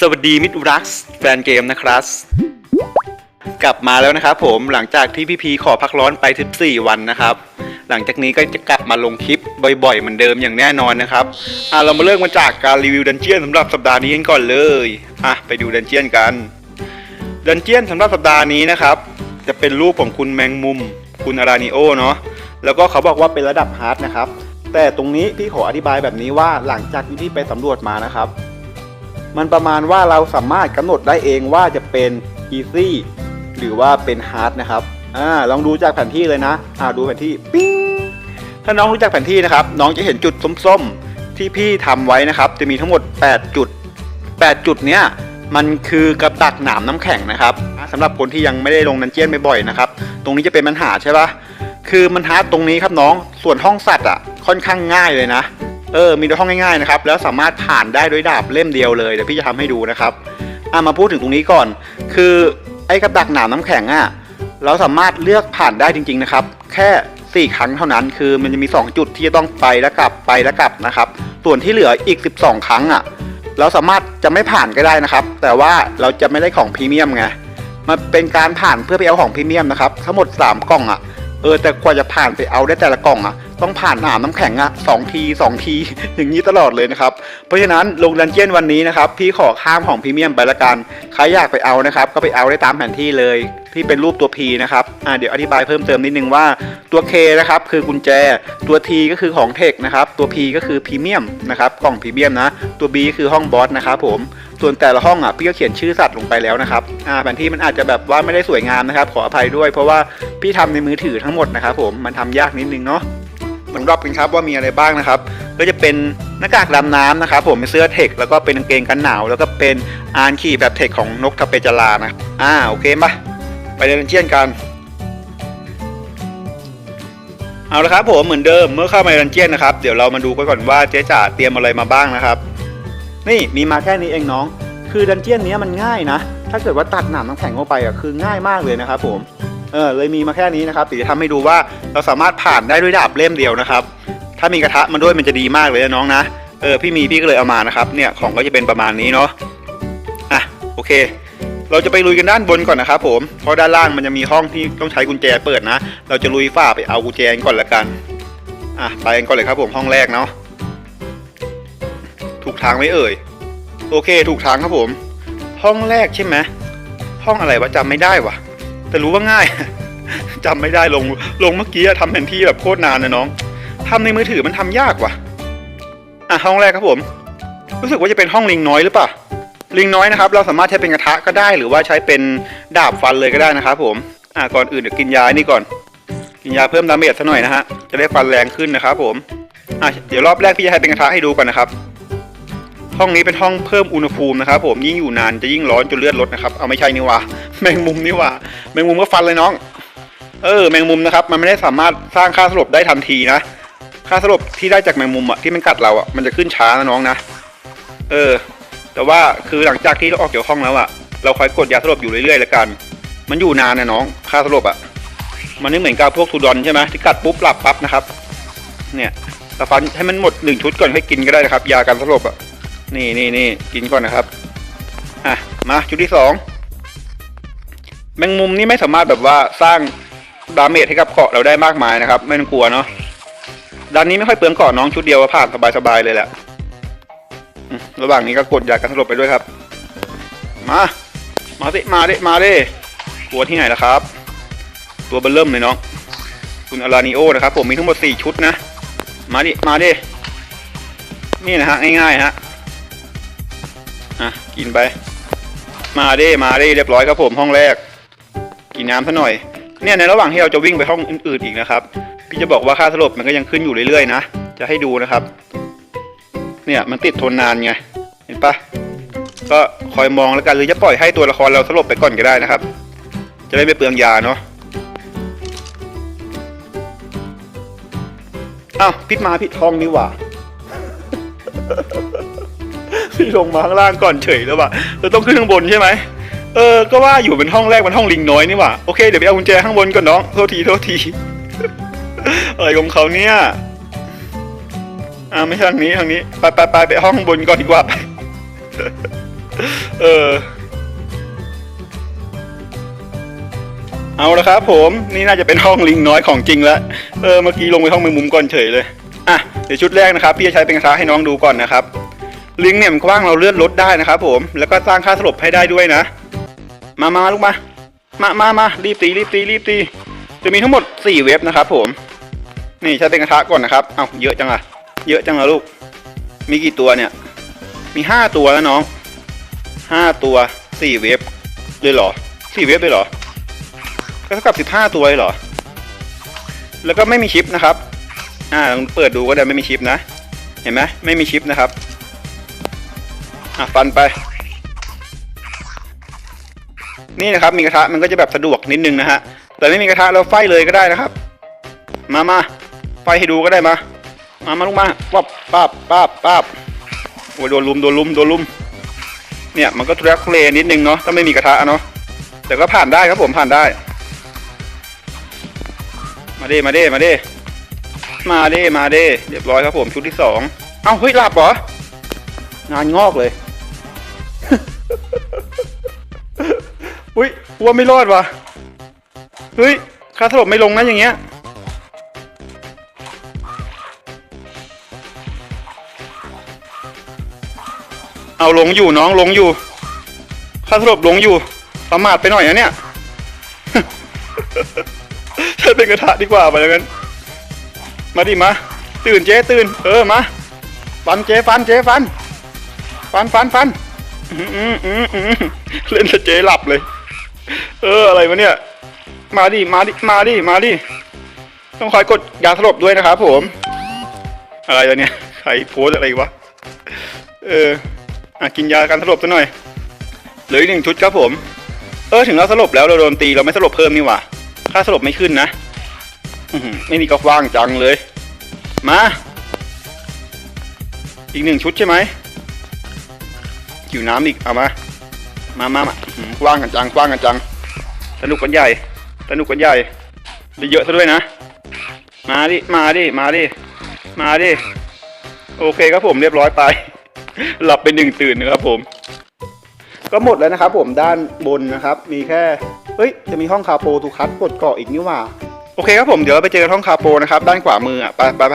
สวัสดีมิตรรักแฟนเกมนะครับ กลับมาแล้วนะครับผมหลังจากที่พี่พีขอพักร้อนไป 14 วันนะครับ หลังจากนี้ก็จะกลับมาลงคลิปบ่อยๆเหมือนเดิมอย่างแน่นอนนะครับอะเรามาเริ่มมาจากการรีวิวดันเจียนสำหรับสัปดาห์นี้กันก่อนเลยอะไปดูดันเจียนกัน ดันเจียนสำหรับสัปดาห์นี้นะครับ จะเป็นรูปของคุณแมงมุม คุณอารานิโอเนาะแล้วก็เขาบอกว่าเป็นระดับฮาร์ดนะครับแต่ตรงนี้พี่ขออธิบายแบบนี้ว่าหลังจากที่พี่ไปสำรวจมานะครับ มันประมาณว่าเราสามารถกำหนดได้เองว่าจะเป็น easy หรือว่าเป็น hard นะครับอ่าลองดูจากแผนที่เลยนะอ่าดูแผนที่ปิ้งถ้าน้องรู้จักแผนที่นะครับ น้องจะเห็นจุดส้มๆ ที่พี่ทำไว้นะครับ จะมีทั้งหมด 8 จุด 8 จุดเนี้ยมันคือกับดักหนามน้ำแข็งนะครับอ่าสำหรับคนที่ยังไม่ได้ลงนันเจียนบ่อยๆนะครับ ตรงนี้จะเป็นปัญหาใช่ปะคือมันฮาร์ดตรงนี้ครับน้องส่วนห้องสัตว์อะค่อนข้างง่ายเลยนะ เออมีแต่ห้องง่ายๆนะครับแล้วสามารถผ่านได้ด้วยดาบเล่มเดียวเลยเดี๋ยวพี่จะทำให้ดูนะครับอะมาพูดถึงตรงนี้ก่อน คือไอ้กับดักหนามน้ำแข็งอะเราสามารถเลือกผ่านได้จริง ๆนะครับ แค่ 4 ครั้งเท่านั้น คือมันจะมี 2 จุดที่จะต้องไปแล้วกลับไปแล้วกลับนะครับ ส่วนที่เหลืออีก 12 ครั้งอะเราสามารถจะไม่ผ่านก็ได้นะครับ แต่ว่าเราจะไม่ได้ของพรีเมียมไงมันเป็นการผ่านเพื่อไปเอาของพรีเมียมนะครับทั้งหมด 3 กล่องอะเออแต่กว่าจะผ่านไปเอาได้แต่ละกล่องอะ ต้องผ่านหนามน้ำแข็งอะสองทีสองทีอย่างนี้ตลอดเลยนะครับ เพราะฉะนั้นลงดันเจียนวันนี้นะครับ พี่ขอข้ามของพรีเมียมไปละกันใครอยากไปเอานะครับ ก็ไปเอาได้ตามแผนที่เลยที่เป็นรูปตัว P นะครับอ่าเดี๋ยวอธิบายเพิ่มเติมนิดนึงว่าตัว K นะครับคือกุญแจตัว T ก็คือของเทคนะครับตัว P ก็คือพรีเมียมนะครับกล่องพรีเมียมนะตัว B ก็คือห้องบอสนะครับผมส่วนแต่ละห้องอะพี่ก็เขียนชื่อสัตว์ลงไปแล้วนะครับอ่าแผนที่มันอาจจะแบบว่าไม่ได้สวยงามนะครับ ขออภัยด้วย เพราะว่าพี่ทำในมือถือทั้งหมดนะครับผมมันทำยากนิดนึงเนาะ มันรอบกันครับว่ามีอะไรบ้างนะครับ ก็จะเป็นหน้ากากดำน้ำนะครับ ผมเป็นเสื้อเทคแล้วก็เป็นกางเกงกันหนาว แล้วก็เป็นอานขี่แบบเทคของนกทาเปจารานะอ่าโอเคปะไปเดินเชียนกันเอาละครับผมเหมือนเดิมเมื่อเข้ามาดันเจียนนะครับเดี๋ยวเรามาดูกันก่อนว่าเจ๊จ๋าเตรียมอะไรมาบ้างนะครับ นี่มีมาแค่นี้เองน้อง คือดันเจียนนี้มันง่ายนะ ถ้าเกิดว่าตัดหนามน้ำแข็งเข้าไปอะคือง่ายมากเลยนะครับผม เออเลยมีมาแค่นี้นะครับเดี๋ยวจะทำให้ดูว่าเราสามารถผ่านได้ด้วยดาบเล่มเดียวนะครับ ถ้ามีกระทะมันด้วยมันจะดีมากเลยนะน้องนะเออพี่มีพี่ก็เลยเอามานะครับเนี่ยของก็จะเป็นประมาณนี้เนาะอะโอเค เราจะไปลุยกันด้านบนก่อนนะครับผมเพราะด้านล่างมันจะมีห้องที่ต้องใช้กุญแจเปิดนะ เราจะลุยฝ้าไปเอากุญแจก่อนละกันอะไปกันก่อนเลยครับผมห้องแรกเนาะถูกทางไหมเอ่ย โอเค ถูกทางครับผม ห้องแรกใช่ไหมห้องอะไรวะจำไม่ได้วะ แต่รู้ว่าง่ายจำไม่ได้ลงลงเมื่อกี้อะทำแผนที่แบบโคตรนานนะน้องทำในมือถือมันทำยากว่ะอะห้องแรกครับผม รู้สึกว่าจะเป็นห้องลิงน้อยหรือเปล่าลิงน้อยนะครับ เราสามารถใช้เป็นกระทะก็ได้ หรือว่าใช้เป็นดาบฟันเลยก็ได้นะครับผมอะก่อนอื่นเดี๋ยวกินยานี่ก่อน กินยาเพิ่มดาเมจซะหน่อยนะฮะจะได้ฟันแรงขึ้นนะครับผมอะเดี๋ยวรอบแรกพี่จะให้เป็นกระทะให้ดูก่อนนะครับ ห้องนี้เป็นห้องเพิ่มอุณหภูมินะครับผมยิ่งอยู่นานจะยิ่งร้อนจนเลือดลดนะครับเอาไม่ใช่นี่ว่าแมงมุมนี่ว่าแมงมุมก็ฟันเลยน้อง เออแมงมุมนะครับมันไม่ได้สามารถสร้างค่าสลบได้ทันทีนะค่าสลบที่ได้จากแมงมุมอะที่มันกัดเราอะมันจะขึ้นช้านะน้องนะเออ แต่ว่าคือหลังจากที่เราออกจากห้องแล้วอะเราคอยกดยาสลบอยู่เรื่อยๆแล้วกัน มันอยู่นานนะน้องค่าสลบอะมันไม่เหมือนกับพวกทูดอนใช่ไหมที่กัดปุ๊บหลับปั๊บนะครับ เนี่ยเราฟันให้มันหมดหนึ่งชุดก่อนค่อยกินก็ได้นะครับ ยาการสลบอะ นี่นี่นี่กินก่อนนะครับอะมาชุดที่สองแมงมุมนี่ไม่สามารถแบบว่าสร้างดาเมจให้กับเกาะเราได้มากมายนะครับ ไม่ต้องกลัวเนาะด้านนี้ไม่ค่อยเปลืองเกาะน้องชุดเดียวผ่านสบายๆเลยแหละระหว่างนี้ก็กดยากันสลบไปด้วยครับ มา มาดิมาดิมาดิกลัวที่ไหนล่ะครับ ตัวเบลเริ่มเลยน้องคุณอารานิโอนะครับ ผมมีทั้งหมดสี่ชุดนะ มาดิ มาดิ นี่นะฮะ ง่ายๆฮะ อะกินไป มาดิมาดิเรียบร้อยครับผมห้องแรก กินน้ำซะหน่อย เนี่ยในระหว่างที่เราจะวิ่งไปห้องอื่นๆอีกนะครับ พี่จะบอกว่าค่าสลบมันก็ยังขึ้นอยู่เรื่อยๆนะ จะให้ดูนะครับ เนี่ยมันติดทนนานไง เห็นปะก็คอยมองแล้วกันหรือจะปล่อยให้ตัวละครเราสลบไปก่อนก็ได้นะครับ จะได้ไม่เปลืองยาเนาะอ้าวพิดมาพิดห้องนี่หว่า ลงมาข้างล่างก่อนเฉยแล้วว่ะเราต้องขึ้นข้างบนใช่ไหมเออ ก็ว่าอยู่เป็นห้องแรกเป็นห้องลิงน้อยนี่หว่าโอเคเดี๋ยวไปเอากุญแจข้างบนก่อนน้องโทษทีโทษทีอะไรของเขาเนี่ยอ่าไม่ใช่ทางนี้ทางนี้ไปไปไปไปห้องบนก่อนดีกว่าไปเออเอาละครับผมนี่น่าจะเป็นห้องลิงน้อยของจริงแล้วเออเมื่อกี้ลงไปห้องแมงมุมก่อนเฉยเลยอะเดี๋ยวชุดแรกนะครับพี่จะใช้เป็นกระทะให้น้องดูก่อนนะครับ ลิงเนี่ยมันกว้างเราเลื่อนรถได้นะครับผม แล้วก็สร้างค่าสลบให้ได้ด้วยนะ มามาลูกมา มามามารีบตีรีบตีรีบตี จะมีทั้งหมดสี่เว็บนะครับผม นี่ใช้เป็นกระทะก่อนนะครับ เอาเยอะจังอะเยอะจังอะลูก มีกี่ตัวเนี่ย มีห้าตัวแล้วน้องห้าตัวสี่เว็บเลยเหรอสี่เว็บเลยเหรอ ก็เท่ากับสิบห้าตัวเลยเหรอ แล้วก็ไม่มีชิปนะครับ อ่าลองเปิดดูก็ได้ไม่มีชิปนะ เห็นไหมไม่มีชิปนะครับ อะฟันไป นี่นะครับ มีกระทะมันก็จะแบบสะดวกนิดนึงนะฮะ แต่ไม่มีกระทะเราไฟเลยก็ได้นะครับ มามาไฟให้ดูก็ได้มา มามาลูกมาปับป้าบป้าบป้าบโอ้ยโดนลุมโดนลุมโดนลุม เนี่ยมันก็ทุรักทุเลนิดนึงเนาะถ้าไม่มีกระทะเนาะ แต่ก็ผ่านได้ครับผมผ่านได้ มาเด้มาเด้มาเด้มาเด้มาเด้เรียบร้อยครับผมชุดที่สอง เอ้าเฮ้ยหลับเหรองานงอกเลย อุ้ยว่าไม่รอดว่ะเฮ้ยคาสลบไม่ลงนะอย่างเงี้ยเอาลงอยู่น้องลงอยู่คาสลบลงอยู่ประมาทไปหน่อยนะเนี่ยใช้เป็นกระทะดีกว่าไปแล้วกันมาดิมา ตื่นเจ๊ตื่น เออมาฟันเจ๊ฟันเจ๊ฟัน ฟันฟันฟันเล่นแต่เจ๊หลับเลย เอออะไรวะเนี่ย มาดิมาดิมาดิมาดิต้องคอยกดยาสลบด้วยนะครับผม อะไรวะเนี่ยใครโพสอะไรวะเอออะกินยาการสลบซะหน่อยเหลืออีกหนึ่งชุดครับผม เออถึงเราสลบแล้วเราโดนตีเราไม่สลบเพิ่มนี่หว่าค่าสลบไม่ขึ้นนะอืไม่มีก็ว่างจังเลย มา อีกหนึ่งชุดใช่ไหมหิวน้ำอีกเอามา มามามากว้างกันจังกว้างกันจัง สนุกกันใหญ่ สนุกกันใหญ่ได้เยอะซะด้วยนะ มาดิ มาดิ มาดิ มาดิ โอเคครับผมเรียบร้อยไป หลับไปหนึ่งตื่นนะครับผม ก็หมดแล้วนะครับผมด้านบนนะครับ มีแค่ เฮ้ย จะมีห้องคาโปตูคัสปลดเกาะอีกนี่หว่า โอเคครับผม เดี๋ยวเราไปเจอกันห้องคาโปนะครับ ด้านขวามืออะ ไปไปไป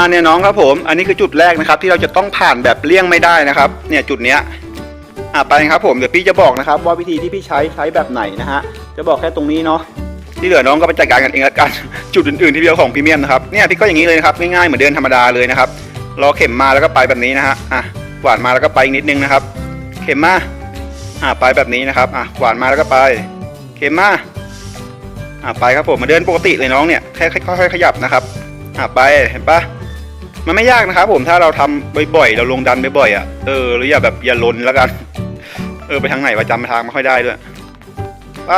อ่าเนี่ยน้องครับผม อันนี้คือจุดแรกนะครับ ที่เราจะต้องผ่านแบบเลี่ยงไม่ได้นะครับ เนี่ยจุดเนี้ยอะไปครับผมเดี๋ยวพี่จะบอกนะครับ ว่าวิธีที่พี่ใช้ใช้แบบไหนนะฮะจะบอกแค่ตรงนี้เนาะที่เหลือน้องก็ไปจัดการกันเองละกันจุดอื่นๆที่เดียวของพรีเมียมนะครับเนี่ยพี่ก็อย่างนี้เลยนะครับง่ายๆเหมือนเดินธรรมดาเลยนะครับรอเข็มมาแล้วก็ไปแบบนี้นะฮะอะหวานมาแล้วก็ไปนิดนึงนะครับ เข็มมาอะไปแบบนี้นะครับอะหวานมาแล้วก็ไป เข็มมาอะไปครับผมมาเดินปกติเลยน้องเนี่ยแค่ค่อยๆขยับนะครับอะไปเห็นปะ มันไม่ยากนะครับผมถ้าเราทำบ่อยๆเราลงดันบ่อยๆอะเออหรืออย่าแบบอย่าลนแล้วกัน เออไปทางไหนวะจำทางไม่ค่อยได้ด้วยไป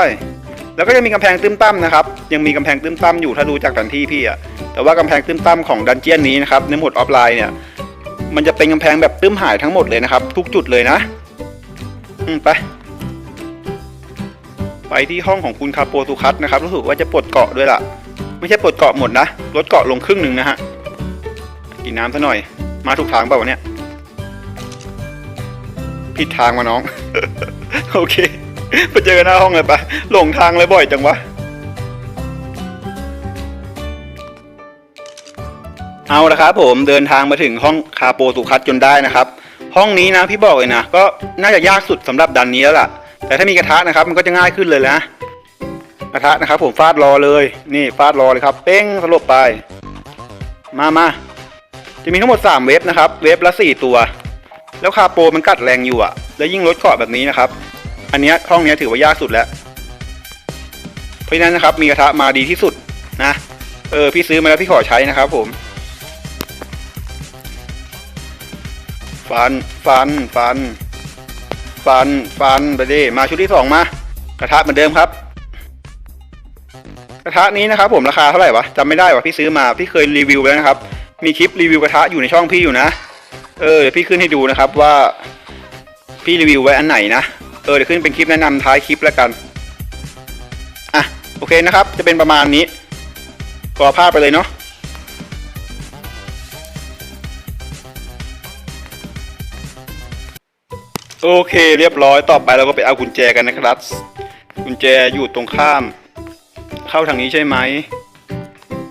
แล้วก็ยังมีกำแพงตื้มตั้มนะครับ ยังมีกำแพงตื้มตั้มอยู่ถ้าดูจากแผนที่พี่อะแต่ว่ากำแพงตื้มตั้มของดันเจียนนี้นะครับในโหมดออฟไลน์เนี่ย มันจะเป็นกำแพงแบบตื้มหายทั้งหมดเลยนะครับ ทุกจุดเลยนะ อืมไป ไปที่ห้องของคุณคาโปตุคัสนะครับรู้สึกว่าจะปลดเกาะด้วยล่ะ ไม่ใช่ปลดเกาะหมดนะลดเกาะลงครึ่งหนึ่งนะฮะ กินน้ำซะหน่อย มาถูกทางเปล่าวะเนี่ยผิดทางมาน้อง โอเคไปเจอกันหน้าห้องเลยปะหลงทางเลยบ่อยจังวะ เอาละครับผมเดินทางมาถึงห้องคาโปสุคัตจนได้นะครับ ห้องนี้นะพี่บอกเลยนะ ก็น่าจะยากสุดสำหรับดันนี้แล้วล่ะ แต่ถ้ามีกระทะนะครับ มันก็จะง่ายขึ้นเลยนะกระทะนะครับ ผมฟาดรอเลย นี่ฟาดรอเลยครับ เป้งสลบไป มามา จะมีทั้งหมด 3 เวฟนะครับ เวฟละ 4 ตัว แล้วคาโปมันกัดแรงอยู่อะแล้วยิ่งลดเกาะแบบนี้นะครับ อันเนี้ยห้องเนี้ยถือว่ายากสุดแล้ว เพราะฉะนั้นนะครับมีกระทะมาดีที่สุดนะ เออพี่ซื้อมาแล้วพี่ขอใช้นะครับผม ฟัน ฟัน ฟัน ฟัน ฟันไปดิมาชุดที่สองมา กระทะเหมือนเดิมครับ กระทะนี้นะครับผมราคาเท่าไหร่วะจำไม่ได้วะพี่ซื้อมาพี่เคยรีวิวแล้วนะครับ มีคลิปรีวิวกระทะอยู่ในช่องพี่อยู่นะ เออเดี๋ยวพี่ขึ้นให้ดูนะครับว่าพี่รีวิวไว้อันไหนนะ เออเดี๋ยวขึ้นเป็นคลิปแนะนำท้ายคลิปแล้วกัน อะโอเคนะครับ จะเป็นประมาณนี้ก่อภาพไปเลยเนาะโอเคเรียบร้อยต่อไปเราก็ไปเอากุญแจกันนะครับ กุญแจอยู่ตรงข้าม เข้าทางนี้ใช่ไหม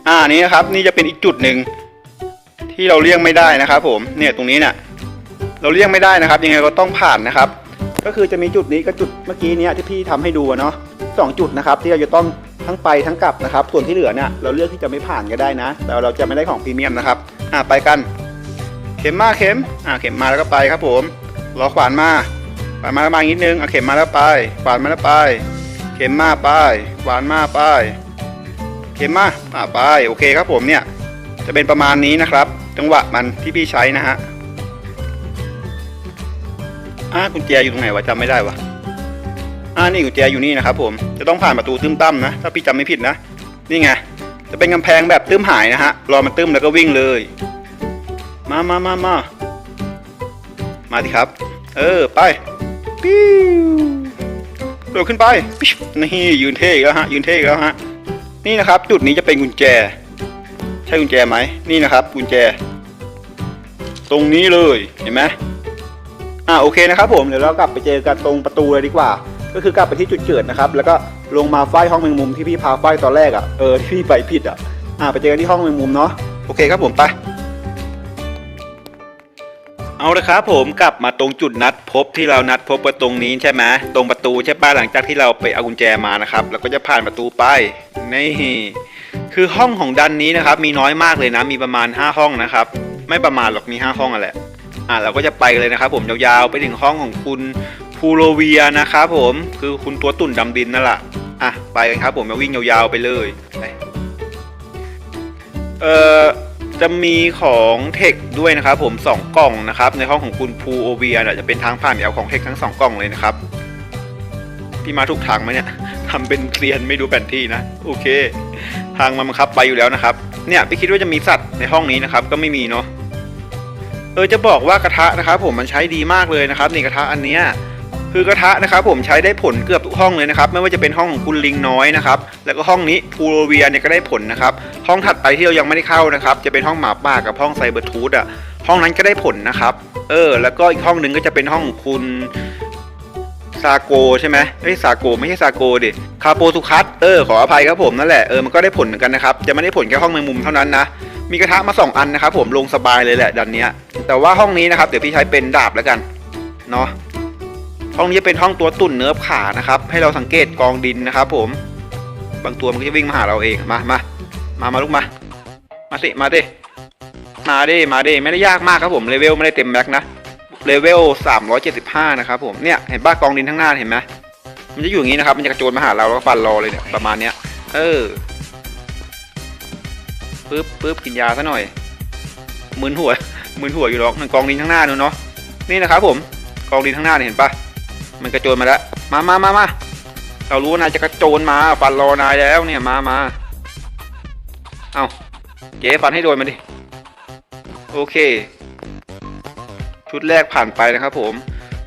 อ่านี้นะครับ นี่จะเป็นอีกจุดหนึ่ง ที่เราเลี่ยงไม่ได้นะครับผมเนี่ยตรงนี้เนี่ยเราเลี่ยงไม่ได้นะครับ ยังไงก็ต้องผ่านนะครับ ก็คือจะมีจุดนี้กับจุดเมื่อกี้เนี้ยที่พี่ทำให้ดูเนาะสองจุดนะครับ ที่เราจะต้องทั้งไปทั้งกลับนะครับ ส่วนที่เหลือเนี่ยเราเลือกที่จะไม่ผ่านก็ได้นะ แต่เราจะไม่ได้ของพรีเมียมนะครับอ่าไปกัน เข็มมาเข็มอ่าเข็มมาแล้วก็ไปครับผมรอขวานมาขวานมาแล้วมาอีกนิดนึงอะเข็มมาแล้วไปขวานมาแล้วไปเข็มมาไปขวานมาไปเข็มมาอ่าไปโอเคครับผมเนี่ยจะเป็นประมาณนี้นะครับ จังหวะมันที่พี่ใช้นะฮะอ่ากุญแจอยู่ตรงไหนวะจำไม่ได้วะอ่านี่กุญแจอยู่นี่นะครับผมจะต้องผ่านประตูตื้มตั้มนะถ้าพี่จำไม่ผิดนะนี่ไงจะเป็นกำแพงแบบตื้มหายนะฮะรอมันตื้มแล้วก็วิ่งเลย มามามามามาดิครับ เออไปปิ้วโดดขึ้นไปนี่ยืนเท่แล้วฮะยืนเท่แล้วฮะนี่นะครับ จุดนี้จะเป็นกุญแจ ใช่กุญแจไหมนี่นะครับ กุญแจ ตรงนี้เลยเห็นไหมอ่าโอเคนะครับผมเดี๋ยวเรากลับไปเจอกันตรงประตูเลยดีกว่า ก็คือกลับไปที่จุดเกิดนะครับ แล้วก็ลงมาไฟห้องแมงมุมที่พี่พาไฟตอนแรกอะ่ะเออที่พี่ไปผิดอะ่ะอ่าไปเจอกันที่ห้องแมงมุมเนาะโอเคครับผมไปเอาละครับผมกลับมาตรงจุดนัดพบที่เรานัดพบกันตรงนี้ใช่ไหมตรงประตูใช่ป่ะหลังจากที่เราไปเอากุญแจมานะครับ แล้วก็จะผ่านประตูไปนี่ คือห้องของดันนี้นะครับ มีน้อยมากเลยนะ มีประมาณ 5 ห้องนะครับ ไม่ประมาณหรอกมี 5 ห้องอะแหละอะเราก็จะไปเลยนะครับ ผมยาวๆไปถึงห้องของคุณพูโรเวียนะครับผมคือคุณตัวตุ่นดำดินนั่นแหละอะไปกันครับผมมาวิ่งยาวๆไปเลยเอ่อจะมีของเทคด้วยนะครับผม 2 กล่องนะครับ ในห้องของคุณภูโอเวียจะเป็นทางผ่านแอลของเทคทั้ง 2 กล่องเลยนะครับพี่มาถูกทางไหมเนี่ยทำเป็นเซียนไม่ดูแผนที่นะ โอเคางมันบังคับไปอยู่แล้วนะครับ เนี่ยพี่คิดว่าจะมีสัตว์ในห้องนี้นะครับ ก็ไม่มีเนาะเออจะบอกว่ากระทะนะครับ ผมมันใช้ดีมากเลยนะครับนี่กระทะอันเนี้ยคือกระทะนะครับผมใช้ได้ผลเกือบทุกห้องเลยนะครับ ไม่ว่าจะเป็นห้องของคุณลิงน้อยนะครับแล้วก็ห้องนี้พูโรเวียเนี่ยก็ได้ผลนะครับห้องถัดไปที่เรายังไม่ได้เข้านะครับ จะเป็นห้องหมาป่ากับห้องไซเบอร์ทูธอะห้องนั้นก็ได้ผลนะครับ เออ แล้วก็อีกห้องหนึ่งก็จะเป็นห้องของคุณ ซาโกใช่ไหมเอ้ยซาโกไม่ใช่ซาโกดิคาโปสุคัตเออขออภัยครับผมนั่นแหละเออมันก็ได้ผลเหมือนกันนะครับจะไม่ได้ผลแค่ห้องแมงมุมเท่านั้นนะมีกระทะมาสองอันนะครับผมลงสบายเลยแหละดันเนี้ย แต่ว่าห้องนี้นะครับเดี๋ยวพี่ใช้เป็นดาบแล้วกันเนาะห้องนี้เป็นห้องตัวตุ่นเนื้อขานะครับ ให้เราสังเกตกองดินนะครับ ผม บางตัวมันก็จะวิ่งมาหาเราเองมามามามาลูกมา มาสิมาดิมาดิมาดิไม่ได้ยากมากครับผมเลเวลไม่ได้เต็มแม็กนะ เลเวล375 นะครับผม เนี่ย เห็นบ้ากองดินข้างหน้าเห็นไหมมันจะอยู่อย่างนี้นะครับ มันจะกระโจนมาหาเราแล้วก็ฟันรอเลยเนี่ย ประมาณเนี้ย เออ ปึ๊บปึ๊บกินยาซะหน่อยมึนหัวมึนหัวอยู่หรอกมันกองดินข้างหน้านู่นเนาะ นี่นะครับผม กองดินข้างหน้าเนี่ยเห็นปะมันกระโจนมาแล้ว มามามามาเรารู้ว่านายจะกระโจนมา ฟันรอนายแล้วเนี่ย มามาเอาเจ๊ฟันให้โดนมาดิ โอเค ชุดแรกผ่านไปนะครับผม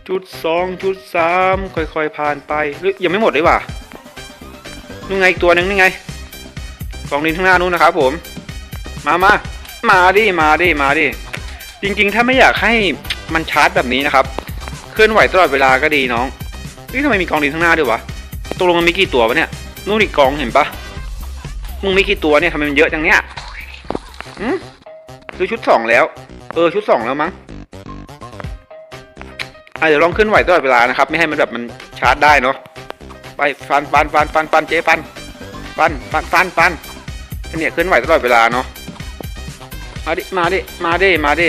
ชุดสองชุดสามค่อยๆ ผ่านไปเฮ้ยยังไม่หมดเลยว่ะนู่นไงอีกตัวหนึ่งนี่ไงกองดินข้างหน้านู้นนะครับผม มามามาดิมาดิมาดิจริงๆ ถ้าไม่อยากให้มันชาร์จแบบนี้นะครับ เคลื่อนไหวตลอดเวลาก็ดีน้องเฮ้ยทำไมมีกองดินข้างหน้าด้วยวะตกลงมันมีกี่ตัววะเนี่ยนู่นอีกกองเห็นปะมึงมีกี่ตัวเนี่ยทำไมมันเยอะจังเนี่ยหืมซื้อชุดสองแล้ว เออชุดสองแล้วมั้ง เดี๋ยวลองขึ้นไหวตลอดเวลานะครับ ไม่ให้มันแบบมันชาร์จได้เนาะไปฟันฟันฟันฟันฟันเจ๊ฟันฟันฟันฟันฟันเนี่ยขึ้นไหวตลอดเวลาเนาะมาดิมาดิมาดิมาดิ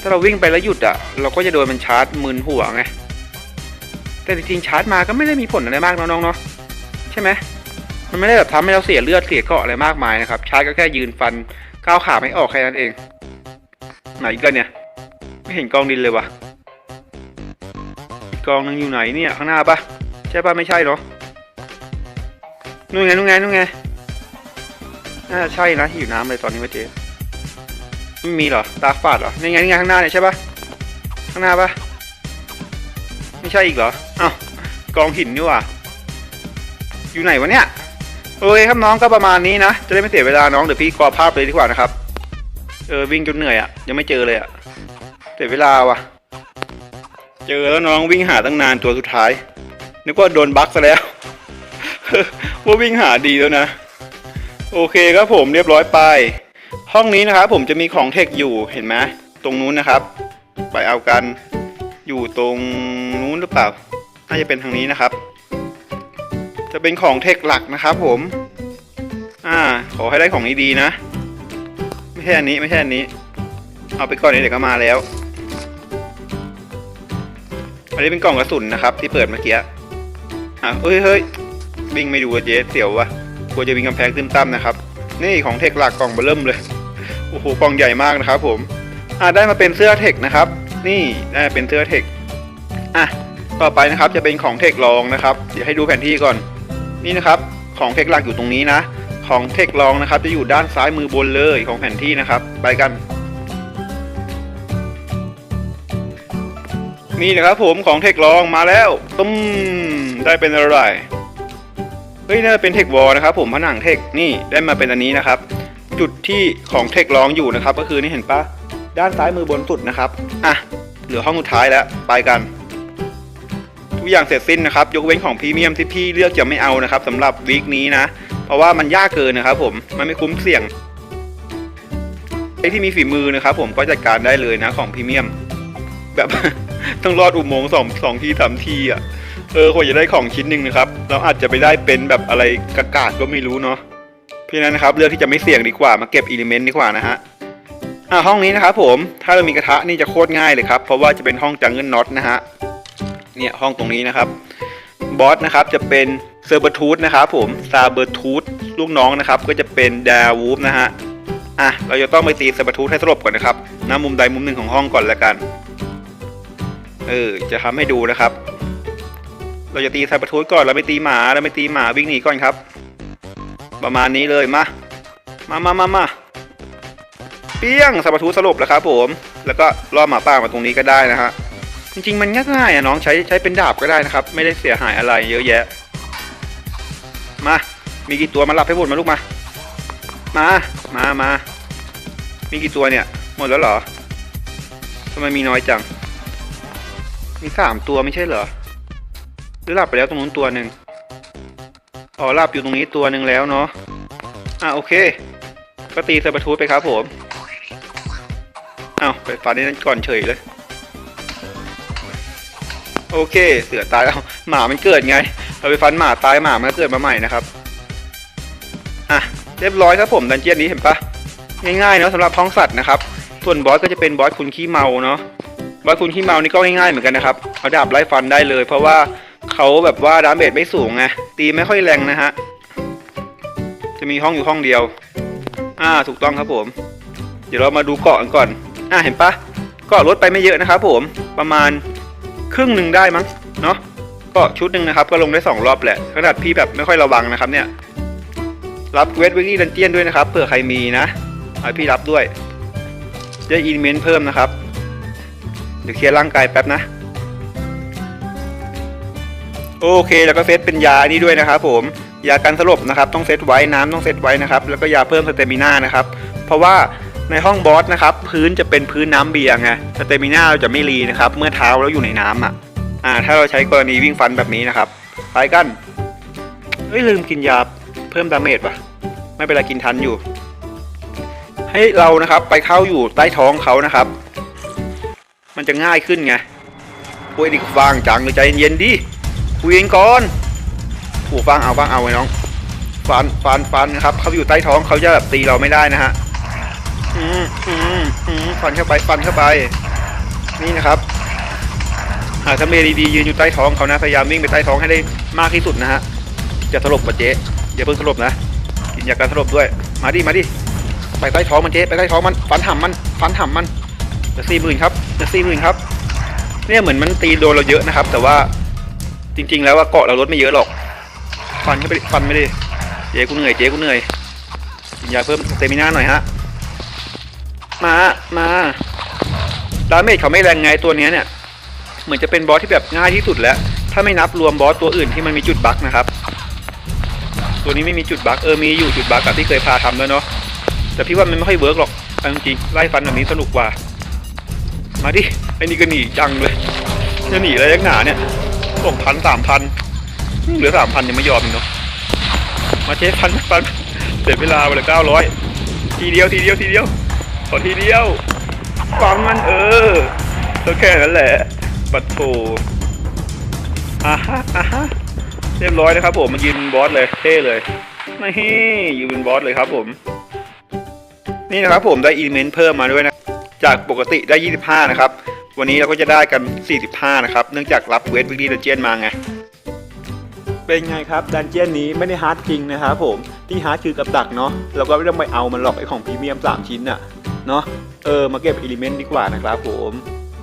ถ้าเราวิ่งไปแล้วหยุดอะ เราก็จะโดนมันชาร์จมึนหัวไงแต่จริงๆชาร์จมาก็ไม่ได้มีผลอะไรมากน้องๆเนาะใช่ไหมมันไม่ได้แบบทำให้เราเสียเลือดเสียเกาะอะไรมากมายนะครับ ชาร์จก็แค่ยืนฟันก้าวขาไม่ออกแค่นั้นเอง ไหนอีกันเนี่ย ไม่เห็นกองดินเลยวะ กองหนึงอยู่ไหนเนี่ยข้างหน้าปะใช่ปะไม่ใช่เนาะนู่นไงนู่นไงนู่นไงน่าจะใช่นะอยู่น้ำเลยตอนนี้วะเจ๊ไม่มีเหรอตาฝาดเหรอนี่ไงนี่ไงข้างหน้าเนี่ยใช่ปะข้างหน้าปะไม่ใช่อีกเหรออ้าวกองหินนี่ว่าอยู่ไหนวะเนี่ยโอเคครับน้องก็ประมาณนี้นะจะได้ไม่เสียเวลาน้องเดี๋ยวพี่กรอภาพเลยดีกว่านะครับเออวิ่งจนเหนื่อยอะ่ะยังไม่เจอเลยอะ่ะเสียเวลาว่ะ เจอแล้วน้องวิ่งหาตั้งนานตัวสุดท้าย นึกว่าโดนบั๊กซะแล้ว ว่าวิ่งหาดีแล้วนะ โอเคครับผมเรียบร้อยไป ห้องนี้นะครับผมจะมีของเทคอยู่เห็นไหมตรงนู้นนะครับ ไปเอากันอยู่ตรงนู้นหรือเปล่า น่าจะเป็นทางนี้นะครับ จะเป็นของเทคหลักนะครับผม อ่า ขอให้ได้ของดีๆนะ ไม่ใช่อันนี้ไม่ใช่อันนี้ เอาไปก่อนนี้เดี๋ยวก็มาแล้ว อันนี้เป็นกล่องกระสุนนะครับ ที่เปิดเมื่อกี้อะเฮ้ยเฮ้ยวิ่งไม่ดูอะเจ๊เสียววะกลัวจะวิ่งกำแพงตื้มตั้มนะครับ นี่ของเทคหลักกล่องเบลเริ่มเลยโอ้โหกล่องใหญ่มากนะครับ ผมอะได้มาเป็นเสื้อเทคนะครับ นี่ได้เป็นเสื้อเทคอะต่อไปนะครับจะเป็นของเทครองนะครับ เดี๋ยวให้ดูแผนที่ก่อน นี่นะครับ ของเทคหลักอยู่ตรงนี้นะ ของเทครองนะครับ จะอยู่ด้านซ้ายมือบนเลยของแผนที่นะครับ ไปกัน นี่นะครับผมของเทครองมาแล้วตุ้มได้เป็นอะไรเฮ้ยน่าจะเป็นเทควอลนะครับผมผนังเทคนี่ได้มาเป็นอันนี้นะครับ จุดที่ของเทครองอยู่นะครับ ก็คือนี่เห็นปะด้านซ้ายมือบนสุดนะครับอะเหลือห้องสุดท้ายแล้วไปกัน ทุกอย่างเสร็จสิ้นนะครับ ยกเว้นของพรีเมียมที่พี่เลือกจะไม่เอานะครับสำหรับวีคนี้นะ เพราะว่ามันยากเกินนะครับ ผมมันไม่คุ้มเสี่ยงไอที่มีฝีมือนะครับ ผมก็จัดการได้เลยนะของพรีเมียมแบบ ต้องรอดอุโมงค์สองสองทีสามทีอะ เออกว่าจะได้ของชิ้นหนึ่งนะครับ เราอาจจะไปได้เป็นแบบอะไรกากาดก็ไม่รู้เนาะ เพราะฉะนั้นนะครับเลือกที่จะไม่เสี่ยงดีกว่ามาเก็บอิเลเมนต์ดีกว่านะฮะ อ่าห้องนี้นะครับผม ถ้าเรามีกระทะนี่จะโคตรง่ายเลยครับ เพราะว่าจะเป็นห้องจังเกิลน็อตนะฮะ เนี่ยห้องตรงนี้นะครับ บอสนะครับจะเป็นเซอร์เบอร์ทูธนะครับผมซาเบอร์ทูธลูกน้องนะครับก็จะเป็นดาวูฟนะฮะ อะเราจะต้องไปตีเซอร์เบอร์ทูธให้สลบก่อนนะครับหน้ามุมใดมุมหนึ่งของห้องก่อนละกัน เออ จะทำให้ดูนะครับ เราจะตีไซประทูดก่อนเราไม่ตีหมาเราไม่ตีหมาวิ่งหนีก่อนครับ ประมาณนี้เลยมามามามามาเปี้ยงไซประทูดสลบแล้วครับผม แล้วก็ล่อหมาป่ามาตรงนี้ก็ได้นะฮะจริงๆมันง่ายๆอะน้องใช้ใช้เป็นดาบก็ได้นะครับ ไม่ได้เสียหายอะไรเยอะแยะ มา มีกี่ตัวมาหลับให้หมดมาลูกมา มามามามีกี่ตัวเนี่ย หมดแล้วเหรอทำไมมีน้อยจัง มีสามตัวไม่ใช่เหรอ หรือหลับไปแล้วตรงนู้นตัวหนึ่งอ๋อหลับอยู่ตรงนี้ตัวหนึ่งแล้วเนาะ อะโอเค ก็ตีเซอร์บทูธไปครับผม เอาไปฟันนี่นั่นก่อนเฉยเลย โอเค เสือตายเอาหมามันเกิดไง เราไปฟันหมาตายหมามันเกิดมาใหม่นะครับ อะเรียบร้อยครับผมดันเจียนนี้เห็นปะง่ายๆเนาะสำหรับท้องสัตว์นะครับ ส่วนบอสก็จะเป็นบอสคุณขี้เมาเนาะ บอสคุณขี้เมานี่ก็ง่ายๆเหมือนกันนะครับ เอาดาบไล่ฟันได้เลย เพราะว่าเขาแบบว่าดาเมจไม่สูงไง ตีไม่ค่อยแรงนะฮะ จะมีห้องอยู่ห้องเดียว อ่า ถูกต้องครับผม เดี๋ยวเรามาดูเกาะกันก่อน อ่า เห็นปะเกาะลดไปไม่เยอะนะครับผม ประมาณครึ่งหนึ่งได้มั้ง เนาะเกาะชุดหนึ่งนะครับ ก็ลงได้สองรอบแหละ ขนาดพี่แบบไม่ค่อยระวังนะครับเนี่ย รับเวทวิกกี้ดันเจียนด้วยนะครับ เผื่อใครมีนะเอาให้พี่รับด้วย ได้อินเมนต์เพิ่มนะครับ เดี๋ยวเคลียร์ร่างกายแป๊บนะ โอเคแล้วก็เซตเป็นยานี่ด้วยนะครับผมยากันสลบนะครับต้องเซตไว้น้ำต้องเซตไว้นะครับแล้วก็ยาเพิ่มสเตมิน่านะครับเพราะว่าในห้องบอสนะครับพื้นจะเป็นพื้นน้ำเบียร์ไงสเตมิน่าเราจะไม่รีนะครับเมื่อเท้าเราอยู่ในน้ำอะอ่าถ้าเราใช้กรณีวิ่งฟันแบบนี้นะครับไปกันเฮ้ยลืมกินยาเพิ่มดาเมจว่ะไม่เป็นไรกินทันอยู่ ให้เรานะครับไปเข้าอยู่ใต้ท้องเขานะครับ มันจะง่ายขึ้นไงโอ้ยดิฟางจังเลยใจเย็นดิคุยเองก่อนโอ้ฟังเอาฟังเอาไว้น้องฟันฟันฟันนะครับเขาอยู่ใต้ท้องเขาจะแบบตีเราไม่ได้นะฮะอืมอืมอืมฟันเข้าไปฟันเข้าไป นี่นะครับหาทำเลดีๆยืนอยู่ใต้ท้องเขานะพยายามวิ่งไปใต้ท้องให้ได้มากที่สุดนะฮะจะสลบกับเจ๊อย่าเพิ่งสลบนะกินยาการสลบด้วย มาดิมาดิไปใต้ท้องมันเจ๊ไปใต้ท้องมันฟันห่ำมันฟันห่ำมัน จะสี่หมื่นครับจะสี่หมื่นครับ เนี่ยเหมือนมันตีโดนเราเยอะนะครับ แต่ว่าจริง ๆ แล้วว่าเกาะเราลดไม่เยอะหรอก ฟันเข้าไปดิฟันไม่ได้เจ๊กูเหนื่อยเจ๊กูเหนื่อยอย่าเพิ่มสเตมิน่าหน่อยฮะ มามาดาเมจเขาไม่แรงไงตัวเนี้ยเนี่ย เหมือนจะเป็นบอสที่แบบง่ายที่สุดแล้ว ถ้าไม่นับรวมบอสตัวอื่นที่มันมีจุดบั๊กนะครับ ตัวนี้ไม่มีจุดบั๊กเออมีอยู่จุดบั๊กกับที่เคยพาทำแล้วเนาะแต่พี่ว่ามันไม่ค่อยเวิร์กหรอกเอาจริงๆไล่ฟันแบบนี้สนุกกว่า มาดิ ไอ้นี่ก็หนีจังเลยจะหนีอะไรยักหนาเนี่ยสองพันสามพันเหลือสามพันยังไม่ยอมอีกเนาะ มาเชฟพันพันเสียเวลาไปเลยเก้าร้อยทีเดียวทีเดียวทีเดียวขอทีเดียวฟังมันเออก็แค่นั้นแหละ ปัดโถอะฮะอะฮะเรียบร้อยนะครับผมมายืนบอสเลยเท่เลยไม่ยืนเป็นบอสเลยครับผม นี่นะครับผมได้อิเลเมนต์เพิ่มมาด้วยนะ จากปกติได้ 25 นะครับ วันนี้เราก็จะได้กัน 45 นะครับ เนื่องจากรับเวทวิกฤตดันเจียนมาไง เป็นไงครับดันเจียนนี้ไม่ได้ฮาร์ดจริงนะครับผม ที่ฮาร์ดคือกับดักเนาะ เราก็ไม่ต้องไปเอามันหรอกไอของพรีเมียม 3 ชิ้นน่ะเนาะ เออ มาเก็บอิเลเมนต์ดีกว่านะครับผม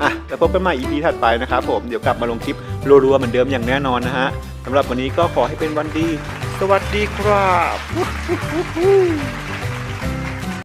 อะ แล้วพบกันใหม่ EP ถัดไปนะครับผม เดี๋ยวกลับมาลงคลิปรัวๆเหมือนเดิมอย่างแน่นอนนะฮะสำหรับวันนี้ก็ขอให้เป็นวันดี สวัสดีครับ